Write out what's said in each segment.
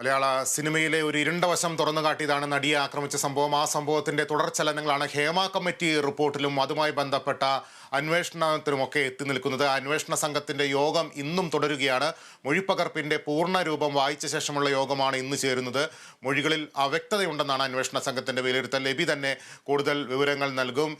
മലയാള സിനിമയിലെ ഒരു ഇരുണ്ട വശം തുറന്നു കാട്ടിയതാണ് നടിയെ ആക്രമിച്ച സംഭവം. ആ സംഭവത്തിന്റെ തുടർചലനങ്ങളാണ് ഹേമ കമ്മിറ്റി റിപ്പോർട്ടിലും അതുമായി ബന്ധപ്പെട്ട അന്വേഷണത്തിലുമൊക്കെ എത്തി നിൽക്കുന്നത്. അന്വേഷണ സംഘത്തിന്റെ യോഗം ഇന്നും തുടരുകയാണ്. മൊഴിപ്പകർപ്പിന്റെ പൂർണ രൂപം വായിച്ച ശേഷമുള്ള യോഗമാണ് ഇന്ന് ചേരുന്നത്. മൊഴികളിൽ അവ്യക്തതയുണ്ടെന്നാണ് അന്വേഷണ സംഘത്തിന്റെ വിലയിരുത്തൽ. ലബി തന്നെ കൂടുതൽ വിവരങ്ങൾ നൽകും.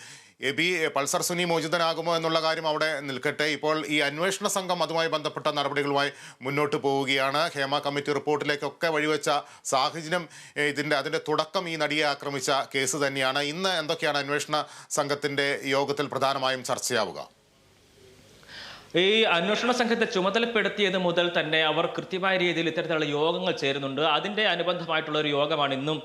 എബി പൾസർ സുനി മോചിതനാകുമോ എന്നുള്ള കാര്യം അവിടെ നിൽക്കട്ടെ. ഇപ്പോൾ ഈ അന്വേഷണ സംഘം അതുമായി ബന്ധപ്പെട്ട നടപടികളുമായി മുന്നോട്ട് പോവുകയാണ്. ഹേമ കമ്മിറ്റി റിപ്പോർട്ടിലേക്കൊക്കെ വഴിവെച്ച സാഹചര്യം ഇതിന്റെ അതിന്റെ തുടക്കം ഈ നടിയെ ആക്രമിച്ച കേസ് തന്നെയാണ്. ഇന്ന് എന്തൊക്കെയാണ് അന്വേഷണ സംഘത്തിന്റെ യോഗത്തിൽ പ്രധാനമായും ചർച്ചയാവുക? ഈ അന്വേഷണ സംഘത്തെ ചുമതലപ്പെടുത്തിയത് മുതൽ തന്നെ അവർ കൃത്യമായ രീതിയിൽ ഇത്തരത്തിലുള്ള യോഗങ്ങൾ ചേരുന്നുണ്ട്. അതിന്റെ അനുബന്ധമായിട്ടുള്ള ഒരു യോഗമാണ് ഇന്നും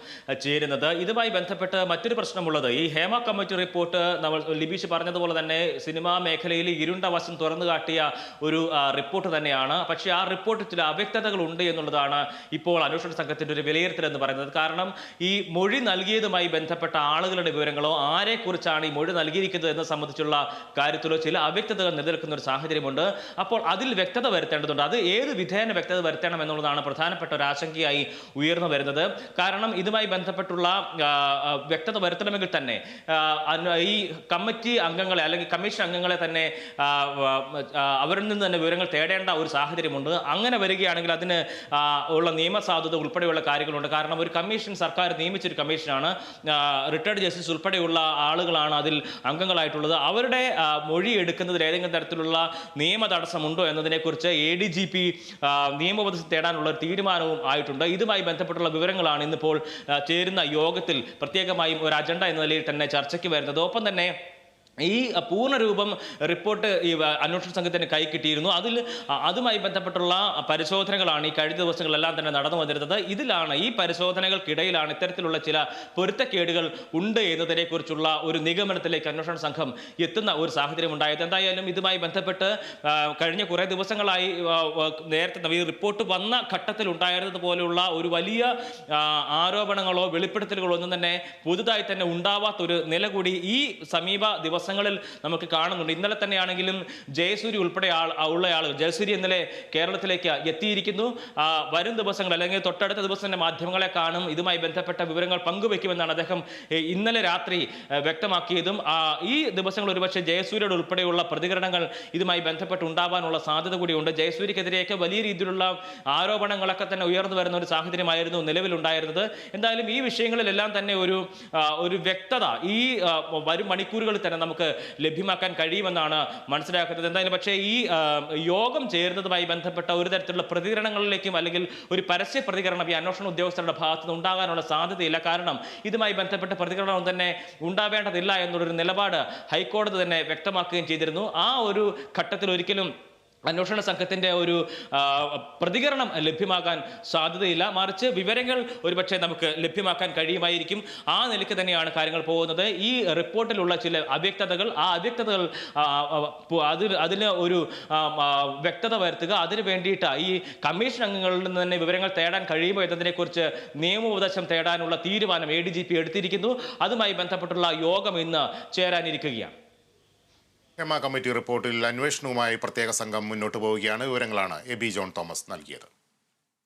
ചേരുന്നത്. ഇതുമായി ബന്ധപ്പെട്ട് മറ്റൊരു പ്രശ്നമുള്ളത്. ഈ ഹേമ കമ്മിറ്റി റിപ്പോർട്ട് നമ്മൾ ലിബീഷ് പറഞ്ഞതുപോലെ തന്നെ സിനിമാ മേഖലയിൽ ഇരുണ്ട വശം തുറന്നു കാട്ടിയ ഒരു റിപ്പോർട്ട് തന്നെയാണ്. പക്ഷേ ആ റിപ്പോർട്ടിൽ ചില അവ്യക്തതകൾ ഉണ്ട് എന്നുള്ളതാണ് ഇപ്പോൾ അന്വേഷണ സംഘത്തിന്റെ ഒരു വിലയിരുത്തൽ എന്ന് പറയുന്നത്. കാരണം ഈ മൊഴി നൽകിയതുമായി ബന്ധപ്പെട്ട ആളുകളുടെ വിവരങ്ങളോ ആരെക്കുറിച്ചാണ് ഈ മൊഴി നൽകിയിരിക്കുന്നത് എന്ന് സംബന്ധിച്ചുള്ള കാര്യത്തിലോ ചില അവ്യക്തതകൾ നിലനിൽക്കുന്ന ഒരു സാഹചര്യമുണ്ട്. അപ്പോൾ അതിൽ വ്യക്തത വരുത്തേണ്ടതുണ്ട്. അത് ഏത് വിധേന വ്യക്തത വരുത്തണം എന്നുള്ളതാണ് പ്രധാനപ്പെട്ട ഒരു ആശങ്കയായി ഉയർന്നു വരുന്നത്. കാരണം ഇതുമായി ബന്ധപ്പെട്ടുള്ള വ്യക്തത വരുത്തണമെങ്കിൽ തന്നെ ഈ കമ്മിറ്റി അംഗങ്ങളെ അല്ലെങ്കിൽ കമ്മീഷൻ അംഗങ്ങളെ തന്നെ അവരിൽ നിന്ന് തന്നെ വിവരങ്ങൾ തേടേണ്ട ഒരു സാഹചര്യമുണ്ട്. അങ്ങനെ വരികയാണെങ്കിൽ അതിന് ഉള്ള നിയമസാധുത ഉൾപ്പെടെയുള്ള കാര്യങ്ങളുണ്ട്. കാരണം ഒരു കമ്മീഷൻ സർക്കാർ നിയമിച്ചൊരു കമ്മീഷനാണ്. റിട്ടയർഡ് ജസ്റ്റിസ് ഉൾപ്പെടെയുള്ള ആളുകളാണ് അതിൽ അംഗങ്ങളായിട്ടുള്ളത്. അവരുടെ മൊഴി എടുക്കുന്നതിൽ ഏതെങ്കിലും തരത്തിലുള്ള നിയമ തടസ്സമുണ്ടോ എന്നതിനെക്കുറിച്ച് എ ഡി ജി പി നിയമോപദേശം തേടാനുള്ള ഒരു തീരുമാനവും ആയിട്ടുണ്ട്. ഇതുമായി ബന്ധപ്പെട്ടുള്ള വിവരങ്ങളാണ് ഇന്നിപ്പോൾ ചേരുന്ന യോഗത്തിൽ പ്രത്യേകമായും ഒരു അജണ്ട എന്ന നിലയിൽ തന്നെ ചർച്ചയ്ക്ക് വരുന്നത്. ഒപ്പം തന്നെ ഈ പൂർണരൂപം റിപ്പോർട്ട് ഈ അന്വേഷണ സംഘത്തിന് കൈ കിട്ടിയിരുന്നു. അതിൽ അതുമായി ബന്ധപ്പെട്ടുള്ള പരിശോധനകളാണ് ഈ കഴിഞ്ഞ ദിവസങ്ങളെല്ലാം തന്നെ നടന്നു വന്നിരുന്നത്. ഇതിലാണ് ഈ പരിശോധനകൾക്കിടയിലാണ് ഇത്തരത്തിലുള്ള ചില പൊരുത്തക്കേടുകൾ ഉണ്ട് എന്നതിനെക്കുറിച്ചുള്ള ഒരു നിഗമനത്തിലേക്ക് അന്വേഷണ സംഘം എത്തുന്ന ഒരു സാഹചര്യം ഉണ്ടായത്. എന്തായാലും ഇതുമായി ബന്ധപ്പെട്ട് കഴിഞ്ഞ കുറേ ദിവസങ്ങളായി നേരത്തെ ഈ റിപ്പോർട്ട് വന്ന ഘട്ടത്തിൽ ഉണ്ടായിരുന്നത് പോലെയുള്ള ഒരു വലിയ ആരോപണങ്ങളോ വെളിപ്പെടുത്തലുകളോ ഒന്നും തന്നെ പുതുതായി തന്നെ ഉണ്ടാവാത്ത ഒരു നില കൂടി ഈ സമീപ ദിവസങ്ങളിൽ നമുക്ക് കാണുന്നുണ്ട്. ഇന്നലെ തന്നെയാണെങ്കിലും ജയസൂരി ഉൾപ്പെടെ ആൾ ഉള്ള ആളുകൾ ജയസൂരി ഇന്നലെ കേരളത്തിലേക്ക് എത്തിയിരിക്കുന്നു. വരും ദിവസങ്ങൾ അല്ലെങ്കിൽ തൊട്ടടുത്ത ദിവസം തന്നെ മാധ്യമങ്ങളെ കാണും. ഇതുമായി ബന്ധപ്പെട്ട വിവരങ്ങൾ പങ്കുവെക്കുമെന്നാണ് അദ്ദേഹം ഇന്നലെ രാത്രി വ്യക്തമാക്കിയതും. ഈ ദിവസങ്ങൾ ഒരുപക്ഷെ ജയസൂര്യയുടെ ഉൾപ്പെടെയുള്ള പ്രതികരണങ്ങൾ ഇതുമായി ബന്ധപ്പെട്ട് ഉണ്ടാവാനുള്ള സാധ്യത കൂടിയുണ്ട്. ജയസൂര്യക്കെതിരെയൊക്കെ വലിയ രീതിയിലുള്ള ആരോപണങ്ങളൊക്കെ തന്നെ ഉയർന്നു വരുന്ന ഒരു സാഹചര്യമായിരുന്നു നിലവിലുണ്ടായിരുന്നത്. എന്തായാലും ഈ വിഷയങ്ങളിലെല്ലാം തന്നെ ഒരു ഒരു വ്യക്തത ഈ വരും മണിക്കൂറുകളിൽ തന്നെ നമുക്ക് ലഭ്യമാക്കാൻ കഴിയുമെന്നാണ് മനസ്സിലാക്കുന്നത്. എന്തായാലും പക്ഷേ ഈ യോഗം ചേരുന്നതുമായി ബന്ധപ്പെട്ട ഒരു തരത്തിലുള്ള പ്രതികരണങ്ങളിലേക്കും അല്ലെങ്കിൽ ഒരു പരസ്യ പ്രതികരണം ഈ അന്വേഷണ ഉദ്യോഗസ്ഥരുടെ ഭാഗത്ത് നിന്ന് ഉണ്ടാകാനുള്ള സാധ്യതയില്ല. കാരണം ഇതുമായി ബന്ധപ്പെട്ട പ്രതികരണം തന്നെ ഉണ്ടാവേണ്ടതില്ല എന്നുള്ളൊരു നിലപാട് ഹൈക്കോടതി തന്നെ വ്യക്തമാക്കുകയും ചെയ്തിരുന്നു. ആ ഒരു ഘട്ടത്തിൽ ഒരിക്കലും അന്വേഷണ സംഘത്തിന്റെ ഒരു പ്രതികരണം ലഭ്യമാകാൻ സാധ്യതയില്ല. മറിച്ച് വിവരങ്ങൾ ഒരുപക്ഷെ നമുക്ക് ലഭ്യമാക്കാൻ കഴിയുമായിരിക്കും. ആ നിലയ്ക്ക് തന്നെയാണ് കാര്യങ്ങൾ പോകുന്നത്. ഈ റിപ്പോർട്ടിലുള്ള ചില അവ്യക്തതകൾ ആ അവ്യക്തതകൾ അതിൽ അതിന് ഒരു വ്യക്തത വരുത്തുക അതിന് വേണ്ടിയിട്ട് ഈ കമ്മീഷൻ അംഗങ്ങളിൽ നിന്ന് തന്നെ വിവരങ്ങൾ തേടാൻ കഴിയുമോ എന്നതിനെക്കുറിച്ച് നിയമോപദേശം തേടാനുള്ള തീരുമാനം എ ഡി ജി പി എടുത്തിരിക്കുന്നു. അതുമായി ബന്ധപ്പെട്ടുള്ള യോഗം ഇന്ന് ചേരാനിരിക്കുകയാണ്. ഹേമ കമ്മിറ്റി റിപ്പോർട്ടിൽ അന്വേഷണവുമായി പ്രത്യേക സംഘം മുന്നോട്ട് പോവുകയാണ്. വിവരങ്ങളാണ് എ ബി ജോൺ തോമസ് നൽകിയത്.